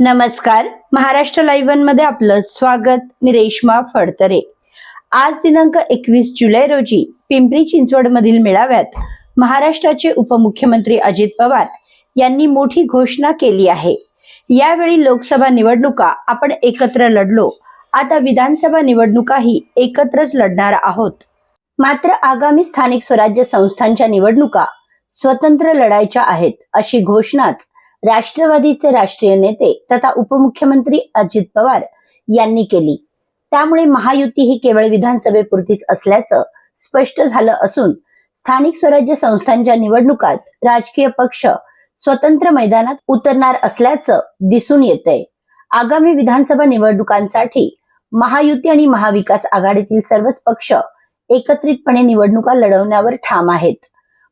नमस्कार. महाराष्ट्र लाईव्हमध्ये आपलं स्वागत. मी रेश्मा फडतरे. आज दिनांक एकवीस जुलै रोजी पिंपरी चिंचवड मधील मेळाव्यात महाराष्ट्राचे उपमुख्यमंत्री अजित पवार यांनी मोठी घोषणा केली आहे. यावेळी लोकसभा निवडणुका आपण एकत्र लढलो. आता विधानसभा निवडणुकाही एकत्रच लढणार आहोत. मात्र आगामी स्थानिक स्वराज्य संस्थांच्या निवडणुका स्वतंत्र लढायच्या आहेत अशी घोषणाच राष्ट्रवादीचे राष्ट्रीय नेते तथा उपमुख्यमंत्री अजित पवार यांनी केली. त्यामुळे महायुती ही केवळ विधानसभेपुरतीच असल्याचं स्पष्ट झालं असून स्थानिक स्वराज्य संस्थांच्या निवडणुकात राजकीय पक्ष स्वतंत्र मैदानात उतरणार असल्याचं दिसून येतंय. आगामी विधानसभा निवडणुकांसाठी महायुती आणि महाविकास आघाडीतील सर्वच पक्ष एकत्रितपणे निवडणुका लढवण्यावर ठाम आहेत.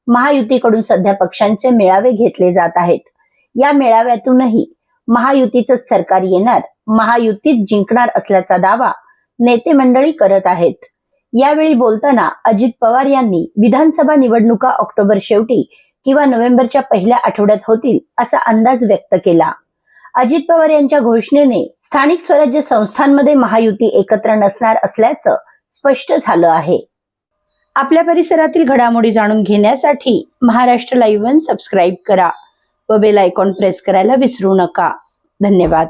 महायुतीकडून सध्या पक्षांचे मेळावे घेतले जात आहेत. या मेळाव्यातूनही महायुतीच सरकार येणार महायुतीत जिंकणार असल्याचा दावा नेते मंडळी करत आहेत. यावेळी बोलताना अजित पवार यांनी विधानसभा निवडणुका ऑक्टोबर शेवटी किंवा नोव्हेंबरच्या पहिल्या आठवड्यात होतील असा अंदाज व्यक्त केला. अजित पवार यांच्या घोषणेने स्थानिक स्वराज्य संस्थांमध्ये महायुती एकत्र नसणार असल्याचं स्पष्ट झालं आहे. आपल्या परिसरातील घडामोडी जाणून घेण्यासाठी महाराष्ट्र लाईव्ह वन सबस्क्राईब करा. व बेल आयकॉन प्रेस करायला विसरू नका. धन्यवाद.